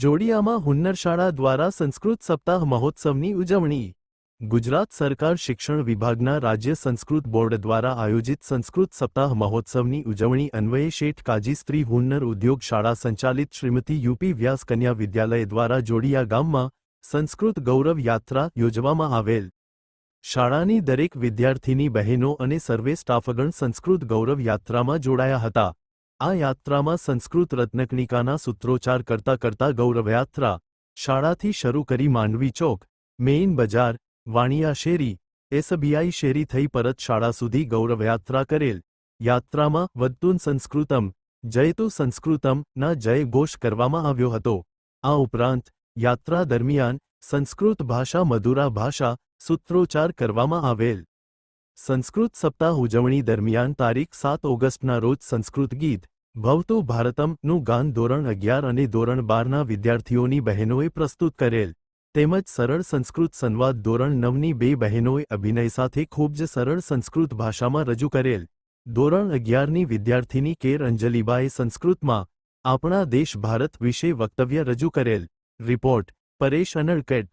જોડિયામાં હુન્નર શાળા દ્વારા સંસ્કૃત સપ્તાહ મહોત્સવની ઉજવણી. ગુજરાત સરકાર શિક્ષણ વિભાગના રાજ્ય સંસ્કૃત બોર્ડ દ્વારા આયોજિત સંસ્કૃત સપ્તાહ મહોત્સવની ઉજવણી અન્વયે શેઠ કાજી સ્ત્રી હુન્નર ઉદ્યોગ શાળા સંચાલિત શ્રીમતી યુપી વ્યાસ કન્યા વિદ્યાલય દ્વારા જોડિયા ગામમાં સંસ્કૃત ગૌરવ યાત્રા યોજવામાં આવેલ. શાળાની દરેક વિદ્યાર્થીની બહેનો અને સર્વે સ્ટાફગણ સંસ્કૃત ગૌરવ યાત્રામાં જોડાયા હતા. આ યાત્રામાં સંસ્કૃત રત્નકણિકાના સૂત્રોચ્ચાર કરતા કરતા ગૌરવયાત્રા શાળાથી શરૂ કરી માંડવી ચોક, મેઇન બજાર, વાણિયા શેરી, એસબીઆઈ શેરી થઈ પરત શાળા સુધી ગૌરવયાત્રા કરેલ. યાત્રામાં વદતુન સંસ્કૃતમ, જયતુ સંસ્કૃતમ ના જય ઘોષ કરવામાં આવ્યો હતો. આ ઉપરાંત યાત્રા દરમિયાન સંસ્કૃત ભાષા મધુરા ભાષા સૂત્રોચ્ચાર કરવામાં આવેલ. સંસ્કૃત સપ્તાહ ઉજવણી દરમિયાન તારીખ સાત ઓગસ્ટના રોજ સંસ્કૃત ગીત ભવતો ભારતમનું ગાન ધોરણ અગિયાર અને ધોરણ બારના વિદ્યાર્થીઓની બહેનોએ પ્રસ્તુત કરેલ. તેમજ સરળ સંસ્કૃત સંવાદ ધોરણ નવની બે બહેનોએ અભિનય સાથે ખૂબ જ સરળ સંસ્કૃત ભાષામાં રજૂ કરેલ. ધોરણ અગિયારની વિદ્યાર્થીની કેર અંજલિબાએ સંસ્કૃતમાં આપણા દેશ ભારત વિશે વક્તવ્ય રજૂ કરેલ. રિપોર્ટ પરેશ અનડકેટ